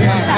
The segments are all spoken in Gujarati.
Yeah.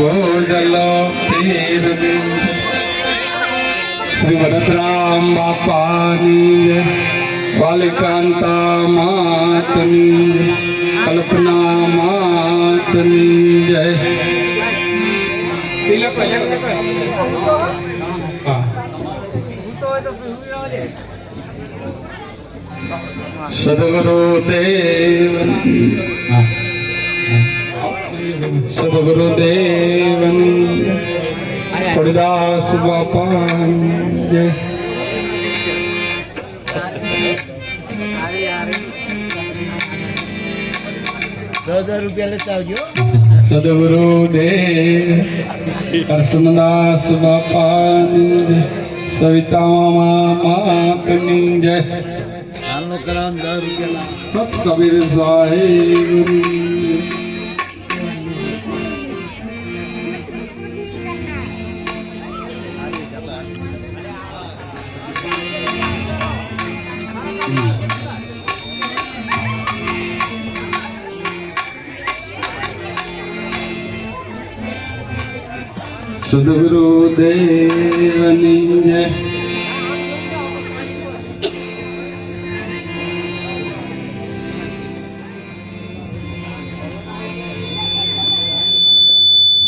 ભોજલો શ્રી વરદરામ બાપાની જય વાલિકાંતા માતની કલ્પના માતની જય સદગુરુ દેવ. સદગુરુદેવન હરિદાસ બાપા સદગુરુદેવ કૃષ્ણદાસ બાપાની જય. સવિતા માતની જય કબીર સાહેબ સદગુરુદેવની જય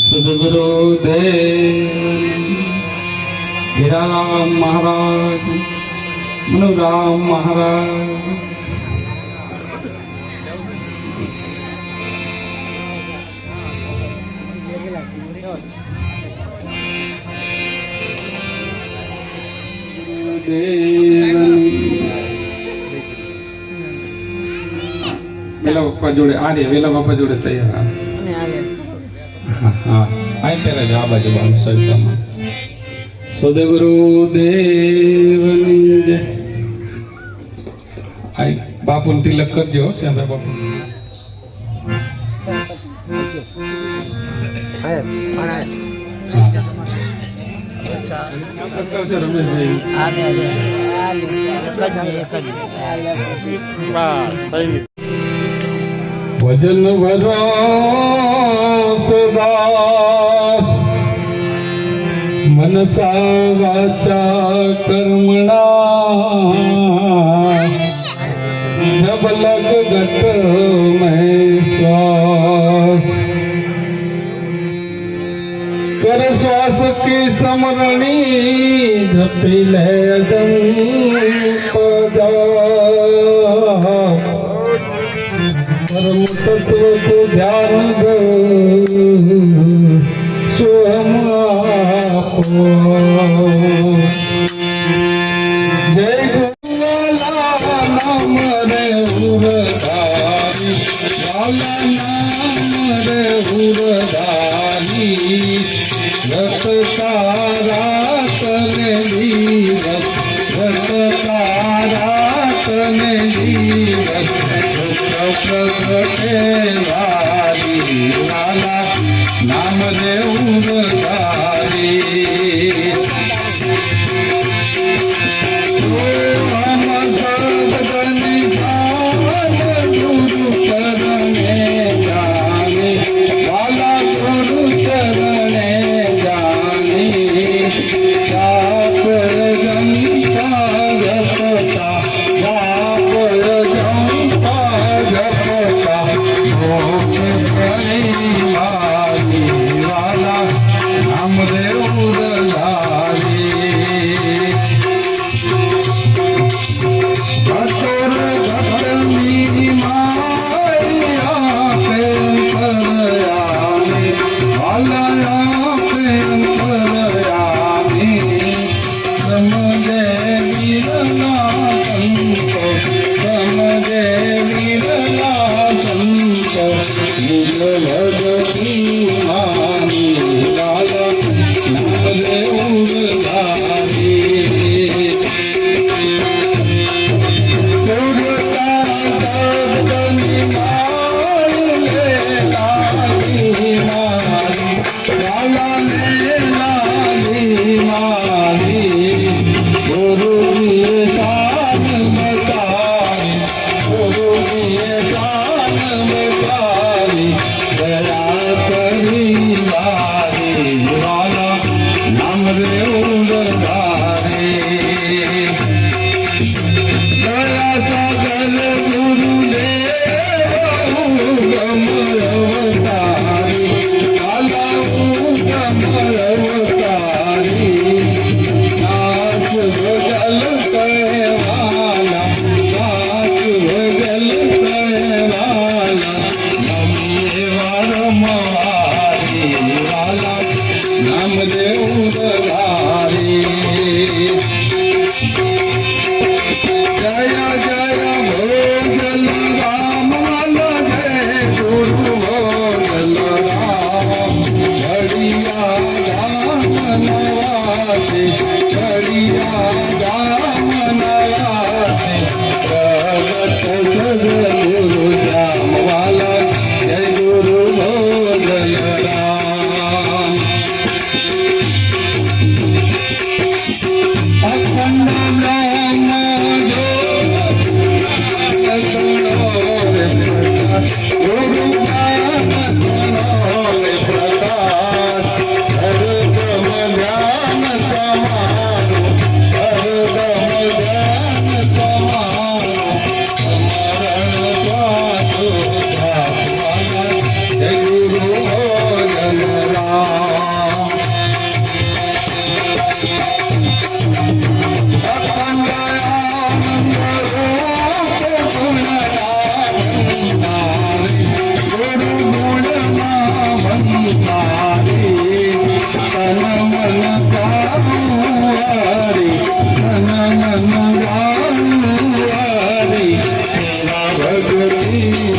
સદગુરુદેવ હીરાલાલ મહારાજ. મનુરામ મહારાજ. પપ્પા જોડે આ રે વેલા બાપા જોડે તૈયાર હા. હા આઈ પેલા જ આ બાજુ બાજુ સવિતામાં સદગુરુ દેવની જય. આઈ બાપુ તિલક કરજો શ્યામભાઈ બાપુ. રમેશભાઈ ભજન વરાસદાસ મનસા વાચા કર્મણા. જબ લગત મેં શ્વાસ. કર શ્વાસ કી સમરણી, જપી લે અગમ પદા. परम तत्व को ध्यान दो स्वयं आपो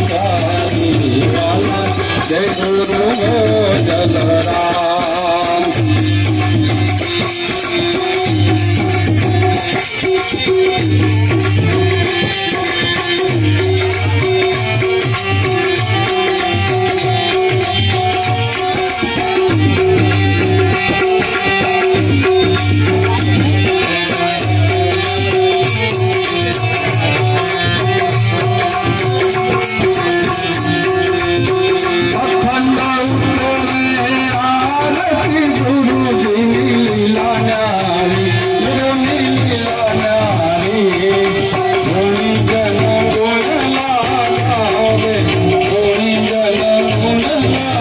સાઈ વાલા જય ગુરુ જલ Yeah.